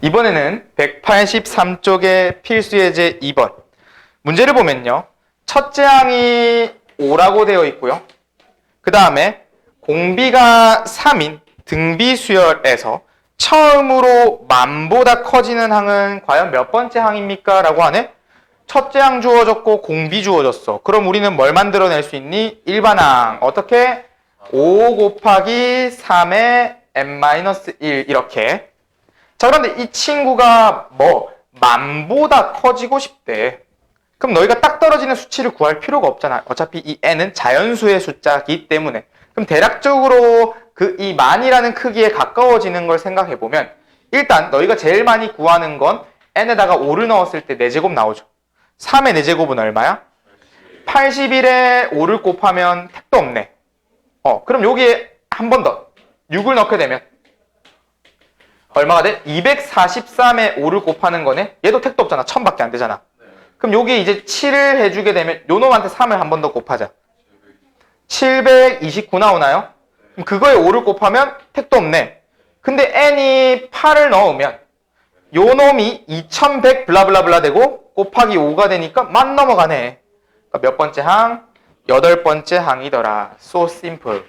이번에는 183쪽의 필수 예제 2번. 문제를 보면요. 첫째 항이 5라고 되어 있고요. 그 다음에 공비가 3인 등비 수열에서 처음으로 만보다 커지는 항은 과연 몇 번째 항입니까? 라고 하네. 첫째 항 주어졌고 공비 주어졌어. 그럼 우리는 뭘 만들어낼 수 있니? 일반항. 어떻게? 5 곱하기 3의 n-1 이렇게. 자 그런데 이 친구가 뭐 만보다 커지고 싶대. 그럼 너희가 딱 떨어지는 수치를 구할 필요가 없잖아. 어차피 이 n은 자연수의 숫자이기 때문에. 그럼 대략적으로 그 이 만이라는 크기에 가까워지는 걸 생각해 보면 일단 너희가 제일 많이 구하는 건 n에다가 5를 넣었을 때 4제곱 나오죠. 3의 4제곱은 얼마야? 81에 5를 곱하면 택도 없네. 어, 그럼 여기에 한 번 더 6을 넣게 되면 얼마가 돼? 243에 5를 곱하는 거네? 얘도 택도 없잖아. 1000밖에 안 되잖아. 그럼 여기 이제 7을 해주게 되면 요 놈한테 3을 한 번 더 곱하자. 729 나오나요? 그럼 그거에 5를 곱하면 택도 없네. 근데 n이 8을 넣으면 요 놈이 2100 블라블라블라 되고 곱하기 5가 되니까 만 넘어가네. 그러니까 몇 번째 항? 여덟 번째 항이더라. So simple.